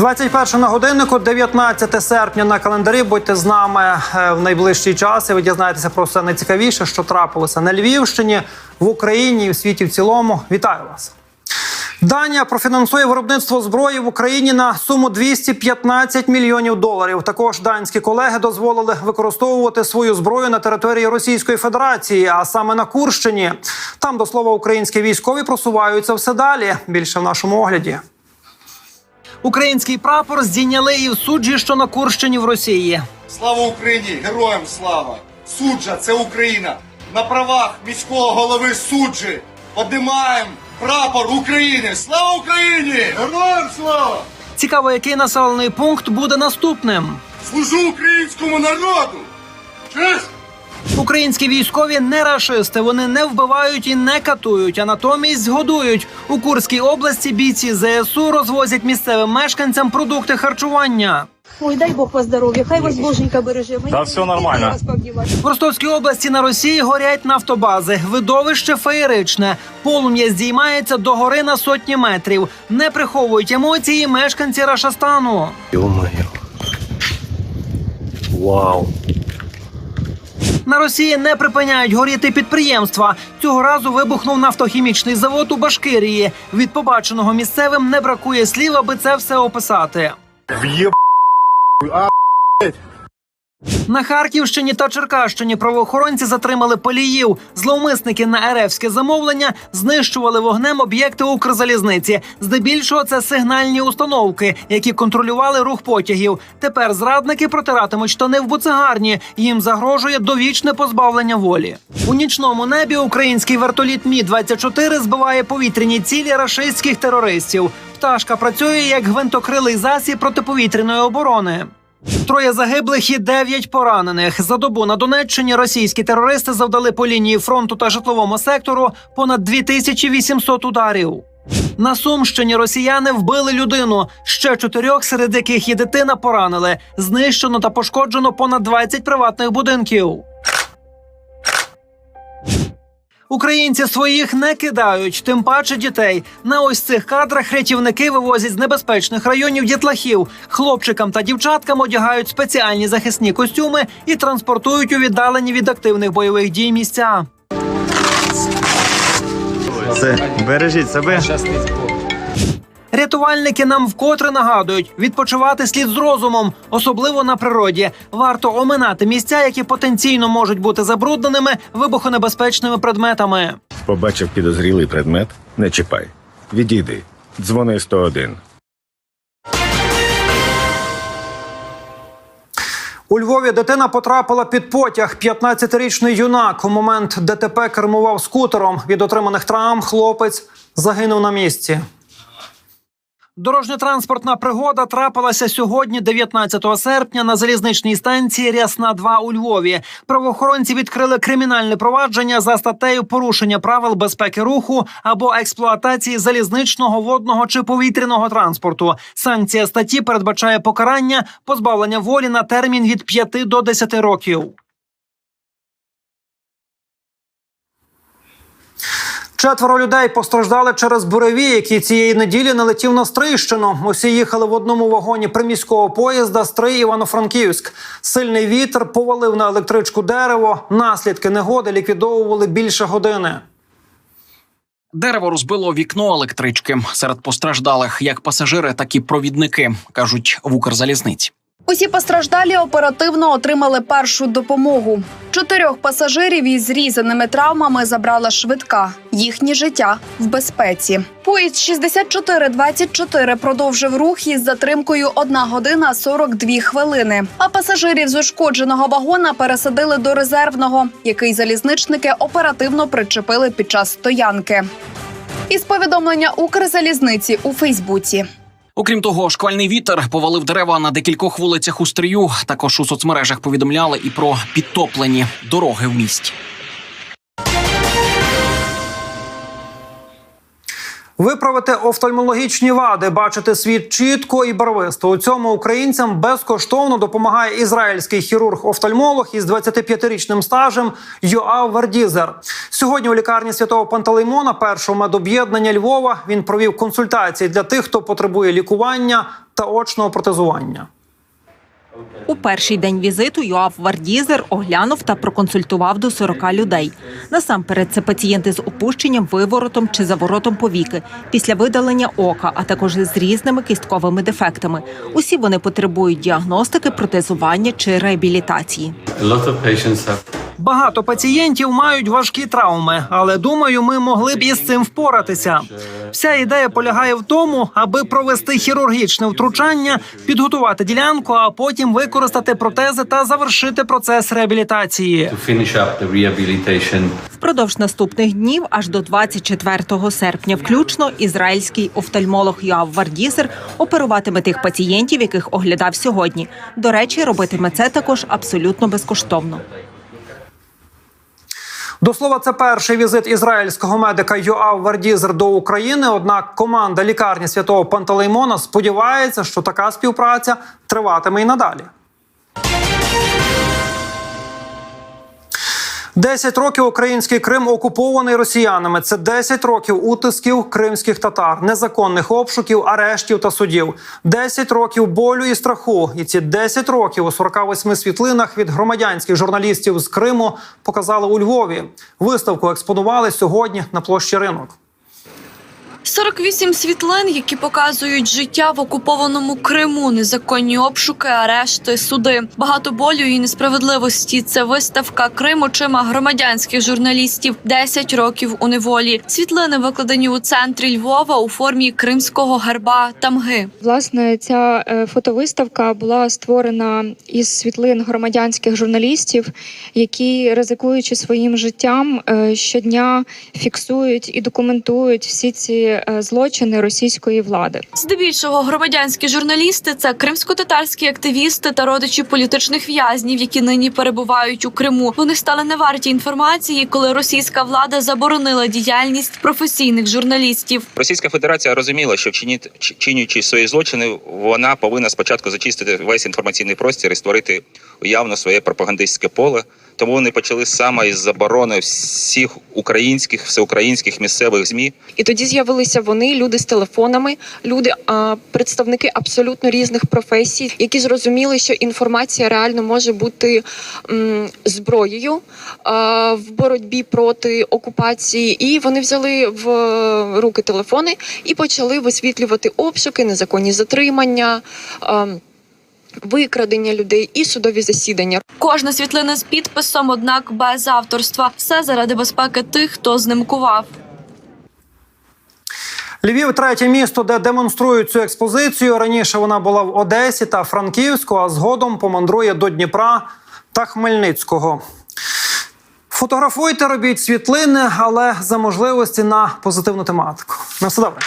21 на годиннику, 19 серпня на календарі. Будьте з нами е, в найближчий час. І ви дізнаєтеся про все найцікавіше, що трапилося на Львівщині, в Україні і в світі в цілому. Вітаю вас. Данія профінансує виробництво зброї в Україні на суму 215 мільйонів доларів. Також данські колеги дозволили використовувати свою зброю на території Російської Федерації, а саме на Курщині. Там, до слова, українські військові просуваються все далі. Більше в нашому огляді. Український прапор здійняли і в суджі, що на Курщині в Росії. Слава Україні! Героям слава! Суджа це Україна! На правах міського голови суджі подимаємо прапор України! Слава Україні! Героям слава! Цікаво, який населений пункт буде наступним. Служу українському народу! Честь! Українські військові не рашисти. Вони не вбивають і не катують, а натомість згодують. У Курській області бійці ЗСУ розвозять місцевим мешканцям продукти харчування. Ой, дай Бог вас здоров'я, хай вас Боженька береже. Мені Да, все нормально. В Ростовській області на Росії горять нафтобази. Видовище феєричне. Полум'я здіймається до гори на сотні метрів. Не приховують емоції мешканці Рашастану. Ё-моё. Вау. На Росії не припиняють горіти підприємства. Цього разу вибухнув нафтохімічний завод у Башкирії. Від побаченого місцевим не бракує слів, аби це все описати. Въеб... На Харківщині та Черкащині правоохоронці затримали поліїв. Зловмисники на РФське замовлення знищували вогнем об'єкти Укрзалізниці. Здебільшого це сигнальні установки, які контролювали рух потягів. Тепер зрадники протиратимуть штани в буцегарні. Їм загрожує довічне позбавлення волі. У нічному небі український вертоліт Мі 24 збиває повітряні цілі рашистських терористів. Пташка працює як гвинтокрилий засіб протиповітряної оборони. Троє загиблих і дев'ять поранених. За добу на Донеччині російські терористи завдали по лінії фронту та житловому сектору понад 2800 ударів. На Сумщині росіяни вбили людину. Ще чотирьох, серед яких є дитина, поранили. Знищено та пошкоджено понад 20 приватних будинків. Українці своїх не кидають, тим паче дітей. На ось цих кадрах рятівники вивозять з небезпечних районів дітлахів. Хлопчикам та дівчаткам одягають спеціальні захисні костюми і транспортують у віддалені від активних бойових дій місця. Це бережіть себе. Рятувальники нам вкотре нагадують, відпочивати слід з розумом, особливо на природі. Варто оминати місця, які потенційно можуть бути забрудненими вибухонебезпечними предметами. Побачив підозрілий предмет, не чіпай. Відійди. Дзвони 101. У Львові дитина потрапила під потяг. 15-річний юнак у момент ДТП кермував скутером. Від отриманих травм хлопець загинув на місці. Дорожньо-транспортна пригода трапилася сьогодні, 19 серпня, на залізничній станції Рясна 2 у Львові. Правоохоронці відкрили кримінальне провадження за статтею порушення правил безпеки руху або експлуатації залізничного, водного чи повітряного транспорту. Санкція статті передбачає покарання позбавлення волі на термін від 5 до 10 років. Четверо людей постраждали через буревій, який цієї неділі налетів на Стрийщину. Усі їхали в одному вагоні приміського поїзда Стрий Івано-Франківськ. Сильний вітер повалив на електричку дерево. Наслідки негоди ліквідовували більше години. Дерево розбило вікно електрички. Серед постраждалих як пасажири, так і провідники кажуть в Укрзалізниці. Усі постраждалі оперативно отримали першу допомогу. Чотирьох пасажирів із зрізаними травмами забрала швидка. Їхнє життя в безпеці. Поїзд 6424 продовжив рух із затримкою 1 година 42 хвилини. А пасажирів з ушкодженого вагона пересадили до резервного, який залізничники оперативно причепили під час стоянки. Із повідомлення Укрзалізниці у Фейсбуці. Окрім того, шквальний вітер повалив дерева на декількох вулицях у стрію. Також у соцмережах повідомляли і про підтоплені дороги в місті. Виправити офтальмологічні вади, бачити світ чітко і барвисто. У цьому українцям безкоштовно допомагає ізраїльський хірург-офтальмолог із 25-річним стажем Йоав Вердізер. Сьогодні у лікарні святого Пантелеймона, першого медоб'єднання Львова, він провів консультації для тих, хто потребує лікування та очного протезування. У перший день візиту Йоав Вардізер оглянув та проконсультував до 40 людей. Насамперед, це пацієнти з опущенням, виворотом чи заворотом повіки після видалення ока, а також з різними кістковими дефектами. Усі вони потребують діагностики, протезування чи реабілітації. Багато пацієнтів мають важкі травми, але думаю, ми могли б із цим впоратися. Вся ідея полягає в тому, аби провести хірургічне втручання, підготувати ділянку, а потім використати протези та завершити процес реабілітації. Впродовж наступних днів, аж до 24 серпня, включно ізраїльський офтальмолог Йоав Вардізер оперуватиме тих пацієнтів, яких оглядав сьогодні. До речі, робитиме це також абсолютно безкоштовно. До слова, це перший візит ізраїльського медика Йоав Вардізер до України. Однак команда лікарні святого Пантелеймона сподівається, що така співпраця триватиме і надалі. Десять років український Крим окупований росіянами. Це 10 років утисків кримських татар, незаконних обшуків, арештів та судів. 10 років болю і страху. І ці 10 років у 48 світлинах від громадянських журналістів з Криму показали у Львові. Виставку експонували сьогодні на площі ринок. 48 світлин, які показують життя в окупованому Криму, незаконні обшуки, арешти, суди, багато болю і несправедливості. Це виставка Крим очима громадянських журналістів. 10 років у неволі. Світлини викладені у центрі Львова у формі кримського герба тамги. Власне, ця е, фотовиставка була створена із світлин громадянських журналістів, які, ризикуючи своїм життям, е, щодня фіксують і документують всі ці е, злочини російської влади. Здебільшого громадянські журналісти це кримсько-татарські активісти та родичі політичних в'язнів, які нині перебувають у Криму. Вони стали не варті інформації, коли російська влада заборонила діяльність професійних журналістів. Російська Федерація розуміла, що вчиніть чи- чинюючи свої злочини, вона повинна спочатку зачистити весь інформаційний простір і створити уявно своє пропагандистське поле. Тому вони почали саме із заборони всіх українських, всеукраїнських місцевих змі. І тоді з'явилися вони, люди з телефонами, люди, представники абсолютно різних професій, які зрозуміли, що інформація реально може бути зброєю в боротьбі проти окупації. І вони взяли в руки телефони і почали висвітлювати обшуки, незаконні затримання. Викрадення людей і судові засідання. Кожна світлина з підписом, однак без авторства. Все заради безпеки тих, хто знимкував. Львів третє місто, де демонструють цю експозицію. Раніше вона була в Одесі та Франківську, а згодом помандрує до Дніпра та Хмельницького. Фотографуйте, робіть світлини, але за можливості на позитивну тематику. На все добре.